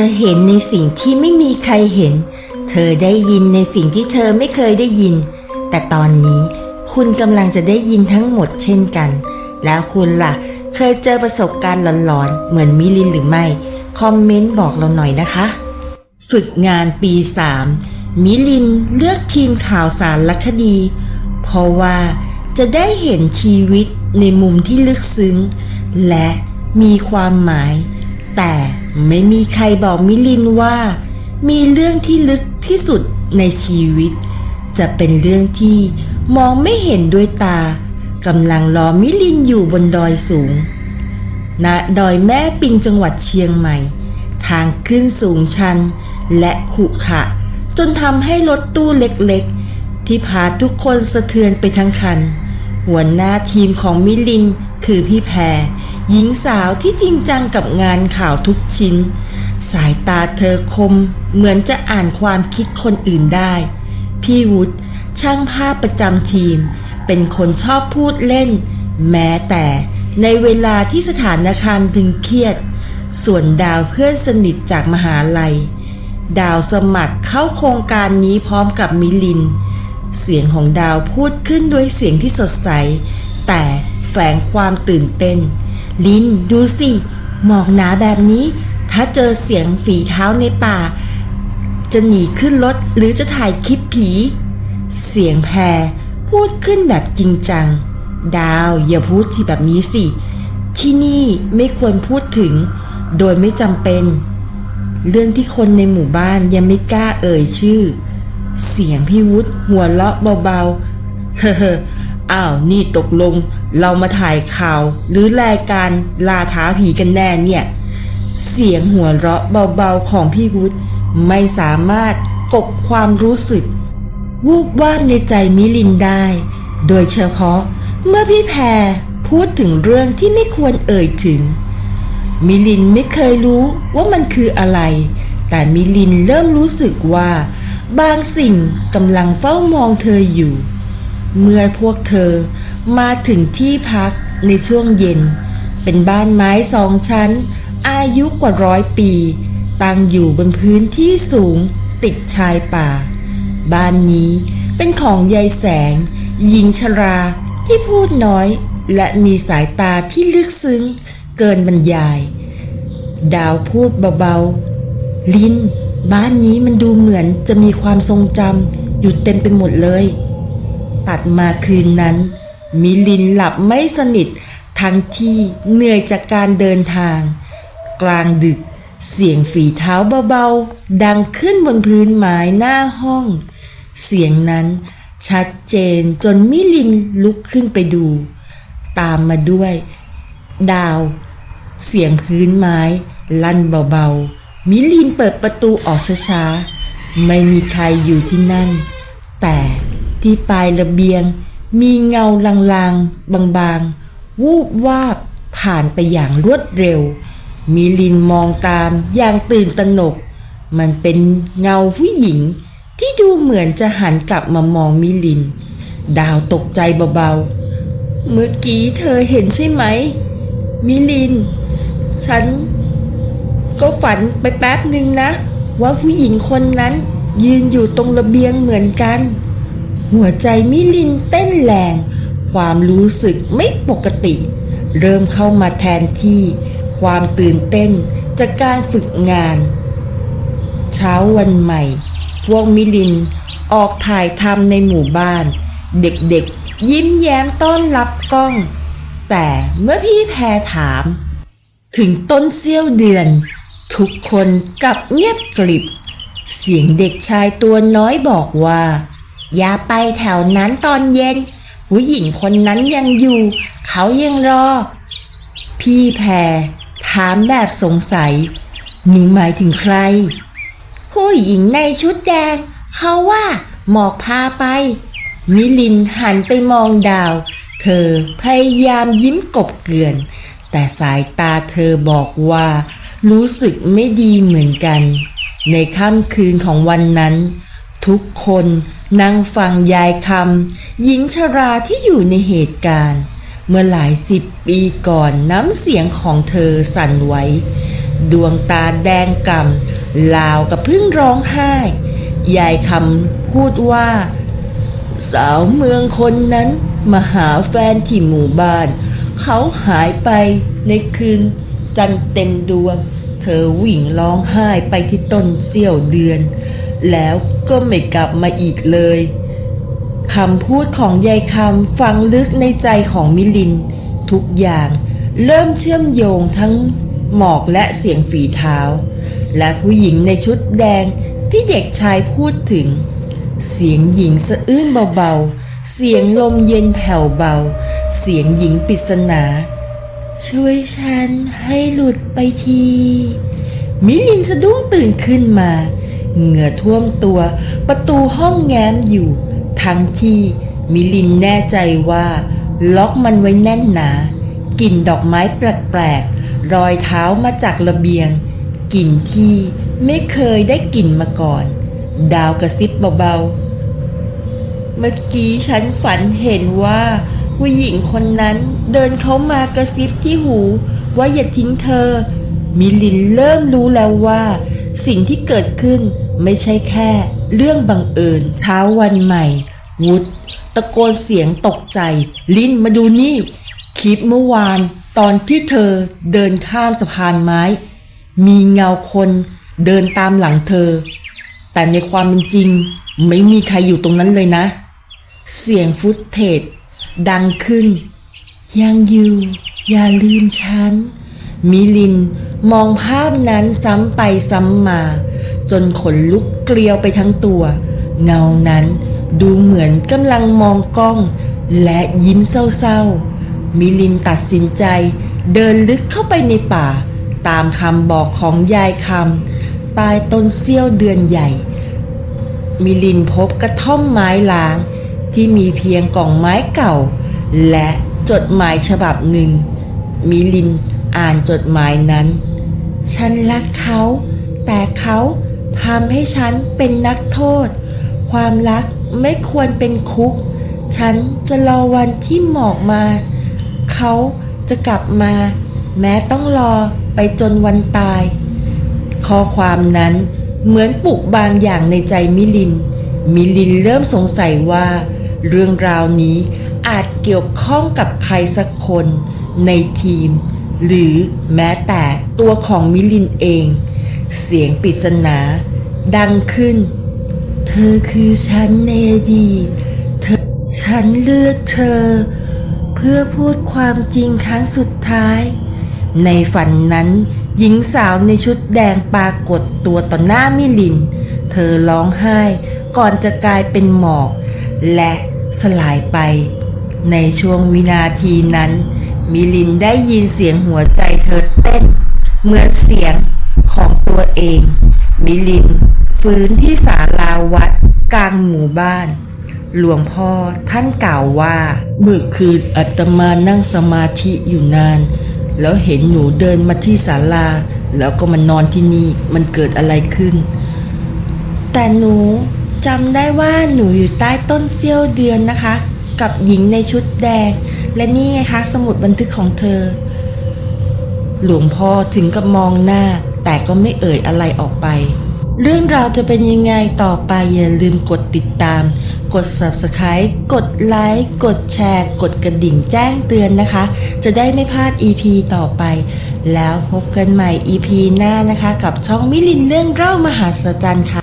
อเห็นในสิ่งที่ไม่มีใครเห็น เธอได้ยินในสิ่งที่เธอไม่เคยได้ยิน แต่ตอนนี้คุณกำลังจะได้ยินทั้งหมดเช่นกัน แล้วคุณล่ะ เคยเจอประสบการณ์หลอนๆ เหมือนมิลินหรือไม่ คอมเมนต์บอกเราหน่อยนะคะ ฝึกงานปี 3 มิลินเลือกทีมข่าวสารลคดี เพราะว่าจะได้เห็นชีวิตในมุมที่ลึกซึ้ง และมีความหมาย แต่ ไม่มีใครบอกมิลินว่า มีเรื่องที่ลึกที่สุดในชีวิต จะเป็นเรื่องที่มองไม่เห็นด้วยตากำลังรอมิลินอยู่บนดอยสูงณดอยแม่ปิงจังหวัดเชียงใหม่ ทางขึ้นสูงชันและขรุขระจนทำให้รถตู้เล็กๆ ที่พาทุกคนสะเทือนไปทั้งคัน หัวหน้าทีมของมิลินคือพี่แพร หญิงสาวที่จริงจังกับงานข่าวทุกชิ้น สายตาเธอคมเหมือนจะอ่านความคิดคนอื่นได้ พี่วุฒิช่างภาพประจำทีม เป็นคนชอบพูดเล่น แม้แต่ในเวลาที่สถานการณ์ตึงเครียด ส่วนดาวเพื่อนสนิทจากมหาลัย ดาวสมัครเข้าโครงการนี้พร้อมกับมิลิน เสียงของดาวพูดขึ้นด้วยเสียงที่สดใส แต่แฝงความตื่นเต้น ลินดูสิ หมอกหนาแบบนี้ ถ้าเจอเสียงฝีเท้าในป่า จะหนีขึ้นรถหรือจะถ่ายคลิปผี เสียงแพรพูดขึ้นแบบจริงจัง ดาวอย่าพูดที่แบบนี้สิ ที่นี่ไม่ควรพูดถึง โดยไม่จำเป็น เรื่องที่คนในหมู่บ้านยังไม่กล้าเอ่ยชื่อ เสียงพี่วุฒิหัวเราะเบาๆ เฮ้อ อ้าวนี่ตกลง เรามาถ่ายข่าว หรือรายการลาท้าผีกันแน่เนี่ย เสียงหัวเราะเบาๆของพี่วุฒิไม่สามารถกบความรู้สึก วูบวาบในใจมิลินได้ โดยเฉพาะเมื่อพี่แพรพูดถึงเรื่องที่ไม่ควรเอ่ยถึง มิลินไม่เคยรู้ว่ามันคืออะไร แต่มิลินเริ่มรู้สึกว่า บางสิ่งกำลังเฝ้ามองเธออยู่ เมื่อพวกเธอมาถึงที่พักในช่วงเย็น เป็นบ้านไม้สองชั้น อายุกว่าร้อยปี ตั้งอยู่บนพื้นที่สูงติดชายป่า บ้านนี้เป็นของยายแสง หญิงชราที่พูดน้อย และมีสายตาที่ลึกซึ้ง เกินบรรยาย ดาวพูดเบาๆ ลิน บ้านนี้มันดูเหมือนจะมีความทรงจำอยู่เต็มไปหมดเลยัดมาคืนนั้น มิลินหลับไม่สนิท ทั้งที่เหนื่อยจากการเดินทาง กลางดึกเสียงฝีเท้าเบาๆ ดังขึ้นบนพื้นไม้หน้าห้อง เสียงนั้นชัดเจนจนมิลินลุกขึ้นไปดู ตามมาด้วย ดาว เสียงพื้นไม้ ลั่นเบาๆ มิลินเปิดประตูออกช้าๆ ไม่มีใครอยู่ที่นั่น แต่ ที่ปลายระเบียง มีเงาลางๆ บางๆ วูบวาบผ่านไปอย่างรวดเร็ว มิลินมองตามอย่างตื่นตระหนก มันเป็นเงาผู้หญิง ที่ดูเหมือนจะหันกลับมามองมิลิน ดาวตกใจเบาๆ เมื่อกี้เธอเห็นใช่ไหม มิลิน ฉัน ก็ฝันไปแป๊บหนึ่งนะ ว่าผู้หญิงคนนั้นยืนอยู่ตรงระเบียงเหมือนกัน หัวใจมิลินเต้นแรง ความรู้สึกไม่ปกติ เริ่มเข้ามาแทนที่ ความตื่นเต้นจากการฝึกงาน เช้าวันใหม่ พวกมิลินออกถ่ายทำในหมู่บ้าน เด็กๆ ยิ้มแย้มต้อนรับกล้อง แต่เมื่อพี่แพรถาม ถึงต้นเสี้ยวเดือน ทุกคนกลับเงียบกริบ เสียงเด็กชายตัวน้อยบอกว่า อย่าไปแถวนั้นตอนเย็น ผู้หญิงคนนั้นยังอยู่ เขายังรอ พี่แพรถามแบบสงสัย หนูหมายถึงใคร ผู้หญิงในชุดแดง เขาว่า หมอกพาไป มิลินหันไปมองดาว เธอพยายามยิ้มกบเกลื่อน แต่สายตาเธอบอกว่า รู้สึกไม่ดีเหมือนกัน ในค่ำคืนของวันนั้น ทุกคน นั่งฟังยายคำหญิงชราที่อยู่ในเหตุการณ์ เมื่อหลายสิบปีก่อนน้ำเสียงของเธอสั่นไหวดวงตาแดงก่ำลาวกับพึ่งร้องไห้ ยายคำพูดว่า สาวเมืองคนนั้นมาหาแฟนที่หมู่บ้าน เขาหายไปในคืนจันทร์เต็มดวง เธอวิ่งร้องไห้ไปที่ต้นเสี้ยวเดือน แล้ว ก็ไม่กลับมาอีกเลยคำพูดของยายคำฝังลึกในใจของมิลิน ทุกอย่างเริ่มเชื่อมโยงทั้งหมอกและเสียงฝีเท้า และผู้หญิงในชุดแดงที่เด็กชายพูดถึง เสียงหญิงสะอื้นเบาๆ เสียงลมเย็นแผ่วเบา เสียงหญิงปริศนา ช่วยฉันให้หลุดไปที มิลินสะดุ้งตื่นขึ้นมา เหงื่อท่วมตัว ประตูห้องแง้มอยู่ ทั้งที่มิลินแน่ใจว่า ล็อกมันไว้แน่นหนากลิ่นดอกไม้แปลกๆรอยเท้ามาจากระเบียงกลิ่นที่ไม่เคยได้กลิ่นมาก่อน ดาวกระซิบเบาๆ เมื่อกี้ฉันฝันเห็นว่าผู้หญิงคนนั้นเดินเข้ามากระซิบที่หู ว่าอย่าทิ้งเธอ มิลินเริ่มรู้แล้วว่า สิ่งที่เกิดขึ้นไม่ใช่แค่เรื่องบังเอิญเช้าวันใหม่ วุฒตะโกนเสียงตกใจ ลินมาดูนี่ คลิปเมื่อวานตอนที่เธอเดินข้ามสะพานไม้ มีเงาคนเดินตามหลังเธอ แต่ในความเป็นจริงไม่มีใครอยู่ตรงนั้นเลยนะ เสียงฟุตเทจดังขึ้น ยังอยู่ อย่าลืมฉัน มิลินมองภาพนั้นซ้ำไปซ้ำมา จนขนลุกเกลียวไปทั้งตัว เงานั้นดูเหมือนกำลังมองกล้อง และยิ้มเศร้าๆ มิลินตัดสินใจ เดินลึกเข้าไปในป่า ตามคำบอกของยายคำใต้ต้นเสี้ยวเดือนใหญ่ มิลินพบกระท่อมไม้ล้าง ที่มีเพียงกล่องไม้เก่า และจดหมายฉบับหนึ่ง มิลิน อ่านจดหมายนั้น ฉันรักเขา แต่เขาทำให้ฉันเป็นนักโทษ ความรักไม่ควรเป็นคุก ฉันจะรอวันที่หมอกมา เขาจะกลับมา แม้ต้องรอไปจนวันตาย ข้อความนั้นเหมือนปลุกบางอย่างในใจมิลิน มิลินเริ่มสงสัยว่า เรื่องราวนี้อาจเกี่ยวข้องกับใครสักคนในทีม หรือแม้แต่ตัวของมิลินเอง เสียงปริศนาดังขึ้น เธอคือฉันในอดีตเธอฉันเลือกเธอ เพื่อพูดความจริงครั้งสุดท้าย ในฝันนั้นหญิงสาวในชุดแดงปรากฏตัวต่อหน้ามิลิน เธอร้องไห้ก่อนจะกลายเป็นหมอก และสลายไป ในช่วงวินาทีนั้น มิลินได้ยินเสียงหัวใจเธอเต้น เหมือนเสียงของตัวเอง มิลินฟื้นที่ศาลาวัดกลางหมู่บ้าน หลวงพ่อท่านกล่าวว่า เมื่อคืนอาตมานั่งสมาธิอยู่นาน แล้วเห็นหนูเดินมาที่ศาลา แล้วก็มานอนที่นี่มันเกิดอะไรขึ้น แต่หนูจำได้ว่าหนูอยู่ใต้ต้นเสี้ยวเดือนนะคะ กับหญิงในชุดแดง และนี่ไงคะ สมุดบันทึกของเธอ หลวงพ่อถึงกับมองหน้า แต่ก็ไม่เอ่ยอะไรออกไป เรื่องราวจะเป็นยังไงต่อไปอย่าลืมกดติดตาม กด subscribe กดไลค์กดแชร์ กดกระดิ่งแจ้งเตือนนะคะ จะได้ไม่พลาด EP ต่อไป แล้วพบกันใหม่ EP หน้านะคะ กับช่องมิลินเรื่องเล่ามหาศจรรย์ค่ะ